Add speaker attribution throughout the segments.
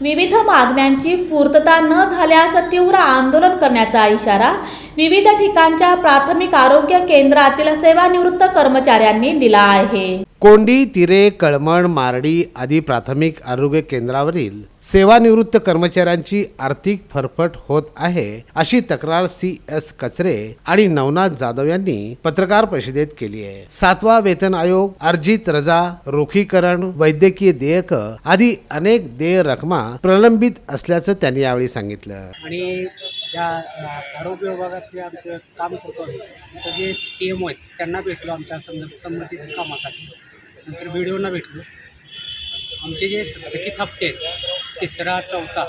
Speaker 1: विविध मागण्यांची पूर्तता न झाल्यास तीव्र आंदोलन करण्याचा इशारा विविध ठिकाणच्या प्राथमिक आरोग्य केंद्रातील सेवानिवृत्त कर्मचाऱ्यांनी दिला आहे.
Speaker 2: कोंडी तिरे कळमण मारडी आदी प्राथमिक आरोग्य केंद्रावरील सेवानिवृत्त कर्मचाऱ्यांची आर्थिक फरफट होत आहे अशी तक्रार सी एस कचरे आणि नवनाथ जाधव यांनी पत्रकार परिषदेत केली आहे. सातवा वेतन आयोग अर्जित रजा रोखीकरण वैद्यकीय देयक आदी अनेक देय रकमा प्रलंबित असल्याचं त्यांनी यावेळी सांगितलं.
Speaker 3: आणि ज्या आरोग्य विभागातले आमचं काम करतो आम्ही तर जे टी एम आहेत त्यांना भेटलो आमच्या संब संबंधित कामासाठी. नंतर व्हिडिओना भेटलो. आमचे जे थकीत हप्ते आहेत तिसरा चौथा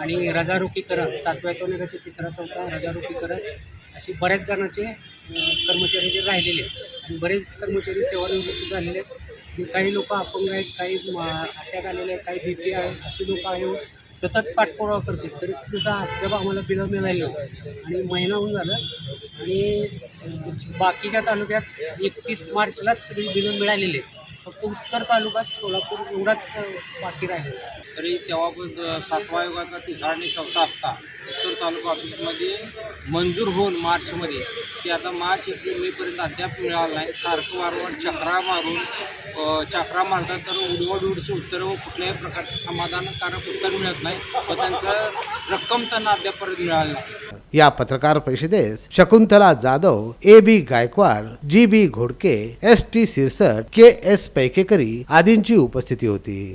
Speaker 3: आणि रजारोकीकरण सातव्या तोनगाचे तिसरा चौथा रजारोकीकरण अशी बऱ्याच जणांचे कर्मचारी जे राहिलेले आहेत आणि बरेच कर्मचारी सेवानिवृत्त झालेले आहेत. काही लोक अपंग आहेत काही अटॅक आलेले आहेत काही बी पी आहे अशी लोक आहेत. सतत पाठपुरावा करते. तरी सुद्धा अद्याप आम्हाला बिलं मिळाली आणि महिना होऊन झालं. आणि बाकीच्या तालुक्यात एकतीस मार्चलाच सगळी बिलं मिळालेली आहेत. फक्त उत्तर तालुका सोलापूर एवढाच बाकी राहिलेला
Speaker 4: तरी तेव्हा पण सातवा आयोगाचा तिसरा आणि चौथा हप्ता उत्तर तालुका ऑफिसमध्ये मंजूर होऊन मार्चमध्ये. ते आता मार्च एप्रिल मेपर्यंत अद्याप मिळालं नाही. सारखं वारंवार चक्रा मारून चक्रा मारतात तर उडवड उडची उत्तरं व कुठल्याही प्रकारचं समाधानकारक उत्तर मिळत नाही. व त्यांचं रक्कम त्यांना अद्यापपर्यंत मिळालं नाही.
Speaker 2: या पत्रकार परिषदेस Shakuntala Jadhav A B Gaikwad G B Ghodke S T Sirsat K S Paikekari आदींची उपस्थिती होती.